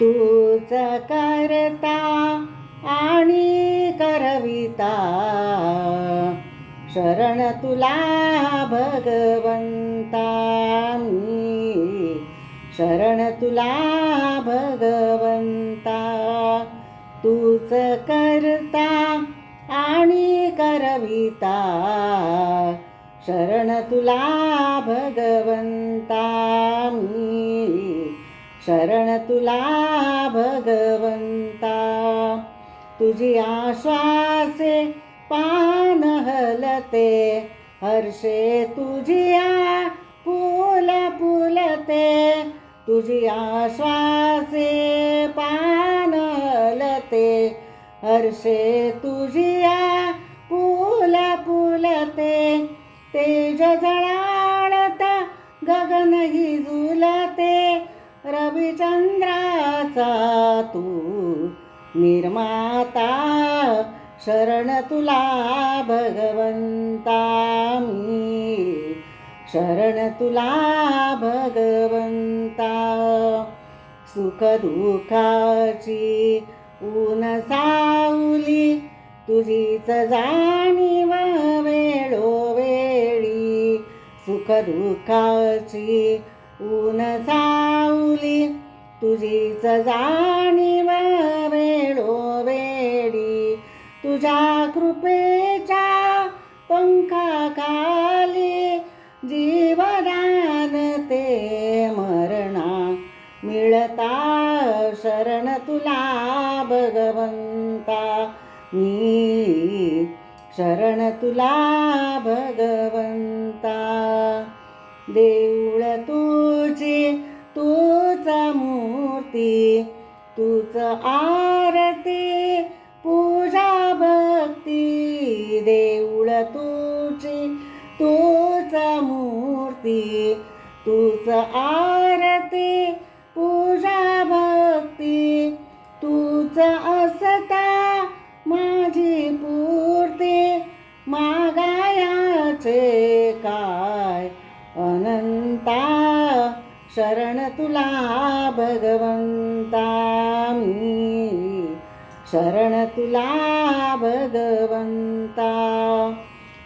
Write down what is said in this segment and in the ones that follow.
तूच करता आणि करविता. शरण तुला भगवंता मी शरण तुला भगवंता. तूच करता आणि करविता. शरण तुला भगवंता. शरण तुला भगवंता. तुझी आश्वासे पान हलते हर्षे तुझिया फुल फुलते. तुझी आश्वासे पान हलते हर्षे तुझिया फुल फुलते. तेज जळाळता गगनही झुलते रविचंद्राचा तू निर्माता शरण तुला भगवंता मी. शरण तुला भगवंता. सुख दुःखाची ऊन सावली तुझीच जाणीव वेळोवेळी सुख दुःखाची ऊन सावली तुझीच जाणीव वेळोवेळी तुझ्या कृपेच्या पंखाखाली जीवदान ते मरणा. मिळता शरण तुला भगवंता. मी शरण तुला भगवंता. देऊळ मूर्ती तूच आरती पूजा भक्ती देऊळ तुझी तूच मूर्ती तूच आरती पूजा भक्ती तूच असता माझी पूर्ती मागा शरण तुला भगवंता मी शरण तुला भगवंता.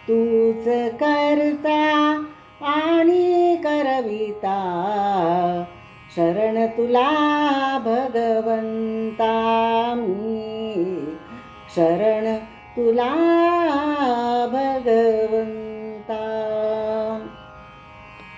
तूच करता आणि करविता. शरण तुला भगवंता मी शरण तुला